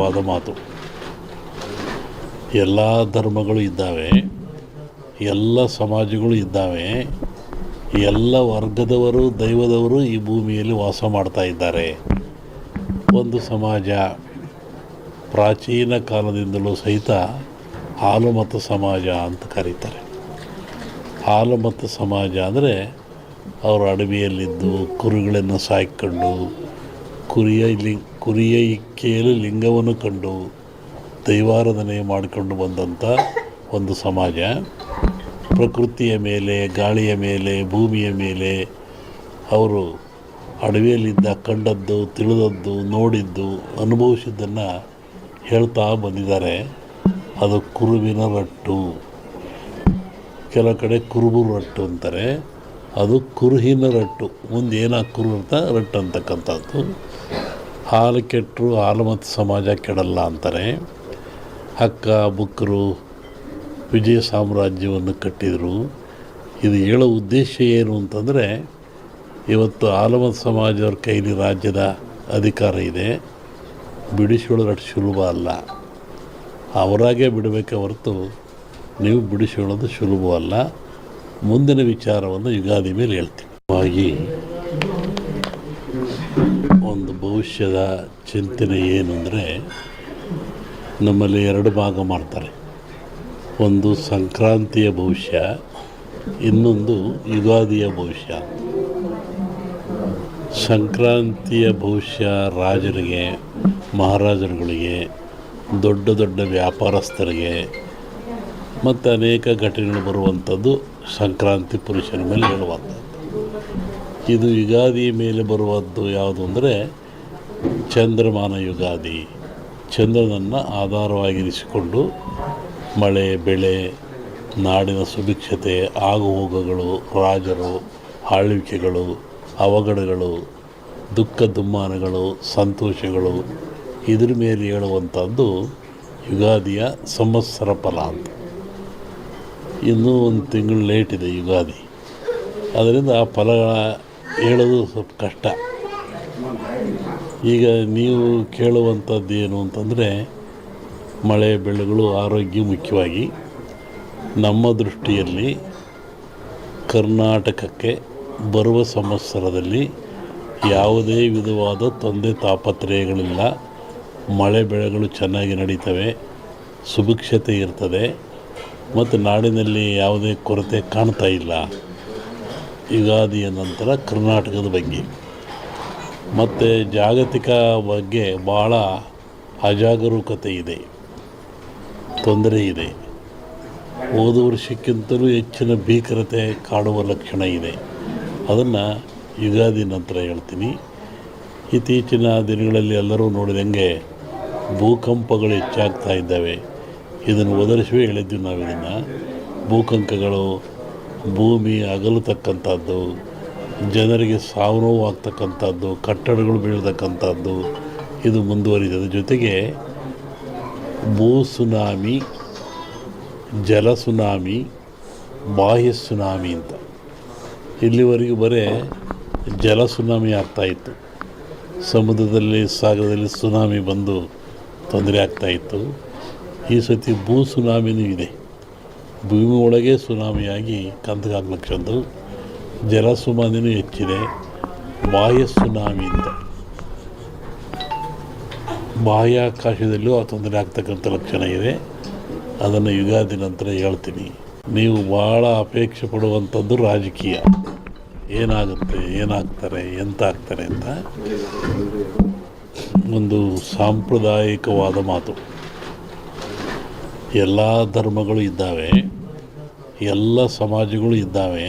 ವಾದ ಮಾತು. ಎಲ್ಲ ಧರ್ಮಗಳು ಇದ್ದಾವೆ, ಎಲ್ಲ ಸಮಾಜಗಳು ಇದ್ದಾವೆ, ಎಲ್ಲ ವರ್ಗದವರು, ದೈವದವರು ಈ ಭೂಮಿಯಲ್ಲಿ ವಾಸ ಮಾಡ್ತಾ ಇದ್ದಾರೆ. ಒಂದು ಸಮಾಜ ಪ್ರಾಚೀನ ಕಾಲದಿಂದಲೂ ಸಹಿತ ಹಾಲು ಸಮಾಜ ಅಂತ ಕರೀತಾರೆ. ಹಾಲು ಸಮಾಜ ಅಂದರೆ ಅವರು ಅಡವಿಯಲ್ಲಿದ್ದು, ಕುರಿಗಳನ್ನು ಸಾಯ್ಕೊಂಡು ಕುರಿಯ ಲಿ ಕುರಿಯ ಇಕ್ಕೆಯಲ್ಲಿ ಲಿಂಗವನ್ನು ಕಂಡು ದೈವಾರಾಧನೆ ಮಾಡಿಕೊಂಡು ಬಂದಂಥ ಒಂದು ಸಮಾಜ. ಪ್ರಕೃತಿಯ ಮೇಲೆ, ಗಾಳಿಯ ಮೇಲೆ, ಭೂಮಿಯ ಮೇಲೆ ಅವರು ಅಡವಿಯಲ್ಲಿದ್ದ, ಕಂಡದ್ದು, ತಿಳಿದದ್ದು, ನೋಡಿದ್ದು, ಅನುಭವಿಸಿದ್ದನ್ನು ಹೇಳ್ತಾ ಬಂದಿದ್ದಾರೆ. ಅದು ಕುರುವಿನ ರಟ್ಟು. ಕೆಲ ಕಡೆ ಕುರುಬು ರಟ್ಟು ಅಂತಾರೆ. ಅದು ಕುರುಹಿನ ರಟ್ಟು. ಮುಂದೆ ಕುರು ಅಂತ ರಟ್ಟು ಅಂತಕ್ಕಂಥದ್ದು. ಹಾಲು ಕೆಟ್ಟರು ಹಾಲು ಮತ್ತು ಸಮಾಜ ಕೆಡಲ್ಲ ಅಂತಾರೆ. ಹಕ್ಕ ಬುಕ್ಕರು ವಿಜಯ ಸಾಮ್ರಾಜ್ಯವನ್ನು ಕಟ್ಟಿದರು. ಇದು ಹೇಳೋ ಉದ್ದೇಶ ಏನು ಅಂತಂದರೆ, ಇವತ್ತು ಆಲಮತ್ ಸಮಾಜದವ್ರ ಕೈಲಿ ರಾಜ್ಯದ ಅಧಿಕಾರ ಇದೆ. ಬಿಡಿಸ್ಕೊಳ್ಳೋದು ಅಷ್ಟು ಸುಲಭ ಅಲ್ಲ. ಅವರಾಗೆ ಬಿಡಬೇಕ ಹೊರತು ನೀವು ಬಿಡಿಸ್ಕೊಳ್ಳೋದು ಸುಲಭವಲ್ಲ. ಮುಂದಿನ ವಿಚಾರವನ್ನು ಯುಗಾದಿ ಮೇಲೆ ಹೇಳ್ತೀವಿ ಭವಿಷ್ಯದ ಚಿಂತನೆ ಏನು ಅಂದರೆ, ನಮ್ಮಲ್ಲಿ ಎರಡು ಭಾಗ ಮಾಡ್ತಾರೆ. ಒಂದು ಸಂಕ್ರಾಂತಿಯ ಭವಿಷ್ಯ, ಇನ್ನೊಂದು ಯುಗಾದಿಯ ಭವಿಷ್ಯ. ಸಂಕ್ರಾಂತಿಯ ಭವಿಷ್ಯ ರಾಜರಿಗೆ, ಮಹಾರಾಜರುಗಳಿಗೆ, ದೊಡ್ಡ ದೊಡ್ಡ ವ್ಯಾಪಾರಸ್ಥರಿಗೆ, ಮತ್ತು ಅನೇಕ ಘಟನೆಗಳು ಬರುವಂಥದ್ದು ಸಂಕ್ರಾಂತಿ ಪುರುಷನ ಮೇಲೆ ಹೇಳುವಂಥದ್ದು. ಇದು ಯುಗಾದಿ ಮೇಲೆ ಬರುವದ್ದು ಯಾವುದು ಅಂದರೆ ಚಂದ್ರಮಾನ ಯುಗಾದಿ ಚಂದ್ರನನ್ನು ಆಧಾರವಾಗಿರಿಸಿಕೊಂಡು ಮಳೆ, ಬೆಳೆ, ನಾಡಿನ ಸುಭಿಕ್ಷತೆ, ಆಗುಹೋಗುಗಳು, ರಾಜರು, ಆಳ್ವಿಕೆಗಳು, ಅವಘಡಗಳು, ದುಃಖ ದುಮ್ಮಾನಗಳು, ಸಂತೋಷಗಳು, ಇದ್ರ ಮೇಲೆ ಹೇಳುವಂಥದ್ದು ಯುಗಾದಿಯ ಸಂವತ್ಸರ ಫಲ ಅಂತ. ಇನ್ನೂ ಒಂದು ತಿಂಗಳು ಲೇಟ್ ಇದೆ ಯುಗಾದಿ. ಅದರಿಂದ ಆ ಫಲಗಳ ಹೇಳೋದು ಸ್ವಲ್ಪ ಕಷ್ಟ. ಈಗ ನೀವು ಕೇಳುವಂಥದ್ದು ಏನು ಅಂತಂದರೆ, ಮಳೆ ಬೆಳೆಗಳು ಆರೋಗ್ಯ ಮುಖ್ಯವಾಗಿ. ನಮ್ಮ ದೃಷ್ಟಿಯಲ್ಲಿ ಕರ್ನಾಟಕಕ್ಕೆ ಬರುವ ಸಂವತ್ಸರದಲ್ಲಿ ಯಾವುದೇ ವಿಧವಾದ ತೊಂದರೆ ತಾಪತ್ರಯಗಳಿಲ್ಲ. ಮಳೆ ಬೆಳೆಗಳು ಚೆನ್ನಾಗಿ ನಡೀತವೆ, ಸುಭಿಕ್ಷತೆ ಇರ್ತದೆ, ಮತ್ತು ನಾಡಿನಲ್ಲಿ ಯಾವುದೇ ಕೊರತೆ ಕಾಣ್ತಾ ಇಲ್ಲ. ಯುಗಾದಿಯ ನಂತರ ಕರ್ನಾಟಕದ ಬಗ್ಗೆ. ಮತ್ತು ಜಾಗತಿಕ ಬಗ್ಗೆ ಭಾಳ ಅಜಾಗರೂಕತೆ ಇದೆ ತೊಂದರೆ ಇದೆ. ಹೋದ ವರ್ಷಕ್ಕಿಂತಲೂ ಹೆಚ್ಚಿನ ಭೀಕರತೆ ಕಾಡುವ ಲಕ್ಷಣ ಇದೆ. ಅದನ್ನು ಯುಗಾದಿ ನಂತರ ಹೇಳ್ತೀನಿ. ಇತ್ತೀಚಿನ ದಿನಗಳಲ್ಲಿ ಎಲ್ಲರೂ ನೋಡಿದಂಗೆ ಭೂಕಂಪಗಳು ಹೆಚ್ಚಾಗ್ತಾ ಇದ್ದಾವೆ. ಇದನ್ನು ಒದರಿಸುವೇ ಹೇಳಿದ್ವಿ ನಾವು ಇದನ್ನು ಭೂಕಂಪಗಳು ಭೂಮಿ ಅಗಲತಕ್ಕಂಥದ್ದು ಜನರಿಗೆ ಸಾವು ನೋವು ಆಗ್ತಕ್ಕಂಥದ್ದು ಕಟ್ಟಡಗಳು ಬೀಳ್ತಕ್ಕಂಥದ್ದು, ಇದು ಮುಂದುವರಿದ ಜೊತೆಗೆ ಭೂ ಸುನಾಮಿ, ಜಲ ಸುನಾಮಿ, ಬಾಹ್ಯ ಸುನಾಮಿ ಅಂತ. ಇಲ್ಲಿವರೆಗೂ ಬರೇ ಜಲ ಸುನಾಮಿ ಆಗ್ತಾಯಿತ್ತು ಸಮುದ್ರದಲ್ಲಿ, ಸಾಗರದಲ್ಲಿ ಸುನಾಮಿ ಬಂದು ತೊಂದರೆ ಆಗ್ತಾಯಿತ್ತು ಈ ಸತಿ ಭೂ ಸುನಾಮಿನೂ ಇದೆ. ಭೂಮಿ ಒಳಗೆ ಸುನಾಮಿಯಾಗಿ ಕಂದಗಾಗ್ಲಕ್ಷಂದು ಜಲ ಸುನಾಮಿನೂ ಹೆಚ್ಚಿದೆ ಬಾಹ್ಯ ಸುನಾಮಿಯಿಂದ ಬಾಹ್ಯಾಕಾಶದಲ್ಲೂ ಆ ತೊಂದರೆ ಆಗ್ತಕ್ಕಂಥ ಲಕ್ಷಣ ಇದೆ ಅದನ್ನು ಯುಗಾದಿ ನಂತರ ಹೇಳ್ತೀನಿ ನೀವು ಭಾಳ ಅಪೇಕ್ಷೆ ಪಡುವಂಥದ್ದು ರಾಜಕೀಯ ಏನಾಗುತ್ತೆ ಏನಾಗ್ತಾರೆ ಎಂತ ಆಗ್ತಾರೆ ಅಂತ ಒಂದು ಸಾಂಪ್ರದಾಯಿಕವಾದ ಮಾತು ಎಲ್ಲ ಧರ್ಮಗಳು ಇದ್ದಾವೆ ಎಲ್ಲ ಸಮಾಜಗಳು ಇದ್ದಾವೆ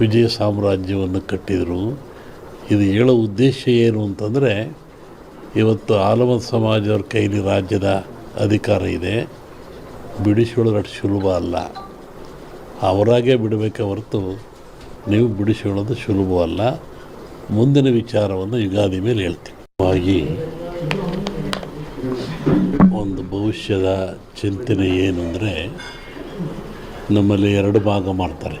ವಿಜಯ ಸಾಮ್ರಾಜ್ಯವನ್ನು ಕಟ್ಟಿದರು. ಇದು ಹೇಳೋ ಉದ್ದೇಶ ಏನು ಅಂತಂದರೆ, ಇವತ್ತು ಆಲಮ ಸಮಾಜವ್ರ ಕೈಲಿ ರಾಜ್ಯದ ಅಧಿಕಾರ ಇದೆ. ಬಿಡಿಸ್ಕೊಳ್ಳೋದು ಅಷ್ಟು ಸುಲಭ ಅಲ್ಲ. ಅವರಾಗೆ ಬಿಡಬೇಕೆ ಹೊರತು ನೀವು ಬಿಡಿಸೋಳೋದು ಸುಲಭವಲ್ಲ ಮುಂದಿನ ವಿಚಾರವನ್ನು ಯುಗಾದಿ ಮೇಲೆ ಹೇಳ್ತೀವಿ ಒಂದು ಭವಿಷ್ಯದ ಚಿಂತನೆ ಏನು ಅಂದರೆ, ನಮ್ಮಲ್ಲಿ ಎರಡು ಭಾಗ ಮಾಡ್ತಾರೆ.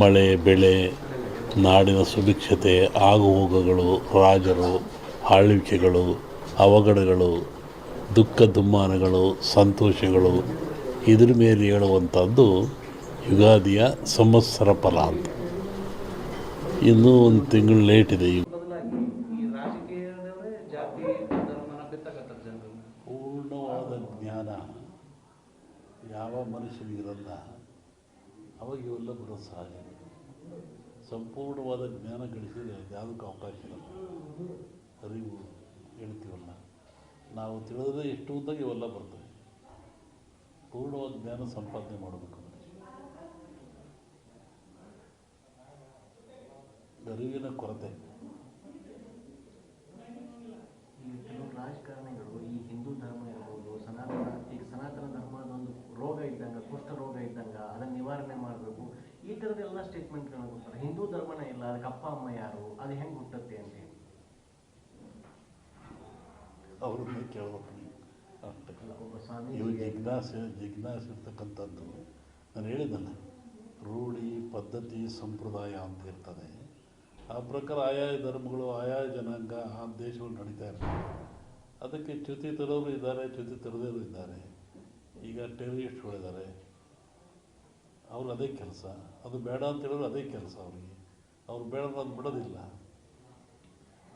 ಮಳೆ, ಬೆಳೆ, ನಾಡಿನ ಸುಭಿಕ್ಷತೆ, ಆಗುಹೋಗುಗಳು, ರಾಜರು, ಆಳ್ವಿಕೆಗಳು, ಅವಘಡಗಳು, ದುಃಖ ದುಮ್ಮಾನಗಳು, ಸಂತೋಷಗಳು, ಇದ್ರ ಮೇಲೆ ಹೇಳುವಂಥದ್ದು ಯುಗಾದಿಯ ಸಂವತ್ಸರ ಫಲ ಅಂತ. ಇನ್ನೂ ಒಂದು ತಿಂಗಳು ಲೇಟ್ ಇದೆ ಈಗ ಬದಲಾಗಿ ಈ ರಾಜಕೀಯದವರೇ ಜಾತಿ ಧರ್ಮನ ಬಿತ್ತಕತ್ತಾರೆ ಜನರು ಪೂರ್ಣವಾದ ಜ್ಞಾನ ಯಾವ ಮನುಷ್ಯನಿಗಿರಲ್ಲ ಅವಾಗ ಇವೆಲ್ಲ ಬರೋದು ಸಹಜ ಸಂಪೂರ್ಣವಾದ ಜ್ಞಾನ ಗಳಿಸಿದರೆ ಯಾವುದಕ್ಕೂ ಅವಕಾಶ ಇಲ್ಲ. ಅರಿವು ಹೇಳ್ತೀವಲ್ಲ ನಾವು ತಿಳಿದ್ರೆ ಎಷ್ಟು ಉದ್ದಾಗ ಇವೆಲ್ಲ ಬರ್ತವೆ. ಪೂರ್ಣವಾದ ಜ್ಞಾನ ಸಂಪಾದನೆ ಮಾಡಬೇಕು ಅರಿವಿನ ಕೊರತೆ ಈ ಕೆಲವು ರಾಜಕಾರಣಿಗಳು ಈ ಹಿಂದೂ ಧರ್ಮ ಇರ್ಬೋದು ಸನಾತನ ಈಗ ಸನಾತನ ಧರ್ಮದ ಒಂದು ರೋಗ ಇದ್ದಂಗೆ ಕುಷ್ಠ ರೋಗ ಇದ್ದಂಗೆ ಅದನ್ನ ನಿವಾರಣೆ ಮಾಡಬೇಕು ಈ ಥರದ್ದೆಲ್ಲ ಸ್ಟೇಟ್ಮೆಂಟ್ಗಳನ್ನ ಕೊಡ್ತಾರೆ. ಹಿಂದೂ ಧರ್ಮನ ಇಲ್ಲ ಅದಕ್ಕೆ ಅಪ್ಪ ಅಮ್ಮ ಯಾರು ಅದು ಹೆಂಗೆ ಹುಟ್ಟುತ್ತೆ ಅಂತ ಹೇಳಿ. ಅವ್ರನ್ನೇ ಕೇಳ್ಬೇಕು ಇವು ಜಿಜ್ಞಾಸೆ ಜಿಜ್ಞಾಸೆ ಇರ್ತಕ್ಕಂಥದ್ದು. ನಾನು ಹೇಳಿದ್ದಲ್ಲ ರೂಢಿ ಪದ್ಧತಿ ಸಂಪ್ರದಾಯ ಅಂತ ಇರ್ತದೆ. ಆ ಪ್ರಕಾರ ಆಯಾ ಧರ್ಮಗಳು ಆಯಾ ಜನಾಂಗ ಆ ದೇಶಗಳು ನಡೀತಾ ಇರ್ತವೆ. ಅದಕ್ಕೆ ಚ್ಯುತಿ ತರೋರು ಇದ್ದಾರೆ ಚ್ಯುತಿ ತರದೇರು ಇದ್ದಾರೆ. ಈಗ ಟೆರರಿಸ್ಟ್ಗಳಿದ್ದಾರೆ ಅವ್ರು ಅದೇ ಕೆಲಸ. ಅದು ಬೇಡ ಅಂತ ಹೇಳಿದ್ರೆ ಅದೇ ಕೆಲಸ ಅವರಿಗೆ. ಅವ್ರು ಬೇಡ ಅಂತ ಬಿಡೋದಿಲ್ಲ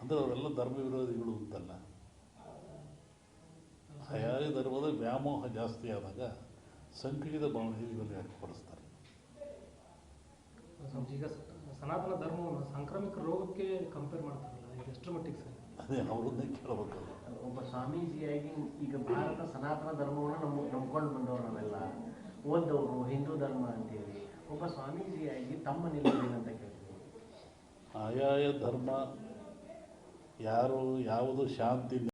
ಅಂದರೆ ಅವರೆಲ್ಲ ಧರ್ಮ ವಿರೋಧಿಗಳು ಅಂತಲ್ಲ. ಯಾರೇ ಧರ್ಮದ ವ್ಯಾಮೋಹ ಜಾಸ್ತಿ ಆದಾಗ ಸಂಕುಚಿತ ಭಾವನೆ ಇವರಿಗೆ ವ್ಯಕ್ತಪಡಿಸ್ತಾರೆ. ಈಗ ಸನಾತನ ಧರ್ಮವನ್ನು ಸಾಂಕ್ರಾಮಿಕ ರೋಗಕ್ಕೆ ಕಂಪೇರ್ ಮಾಡ್ತಾರಲ್ಲ ಎಷ್ಟು ಎಷ್ಟರ ಮಟ್ಟಿಗೆ ಸರ್? ಅದೇ ಅವರನ್ನೇ ಕೇಳಬೇಕು ಒಬ್ಬ ಸ್ವಾಮೀಜಿಯಾಗಿ ಈಗ ಭಾರತ ಸನಾತನ ಧರ್ಮವನ್ನು ನಮ್ಮ ನಂಬ್ಕೊಂಡು ಬಂದವರು ನಾವೆಲ್ಲ. ಓದ್ದವರು ಹಿಂದೂ ಧರ್ಮ ಅಂತೇಳಿ ಒಬ್ಬ ಸ್ವಾಮೀಜಿಯಾಗಿ ತಮ್ಮ ನಿಲುವು ಏನಂತ ಕೇಳ್ತೀವಿ ಆಯಾಯ ಧರ್ಮ ಯಾರು, ಯಾವುದು ಶಾಂತಿ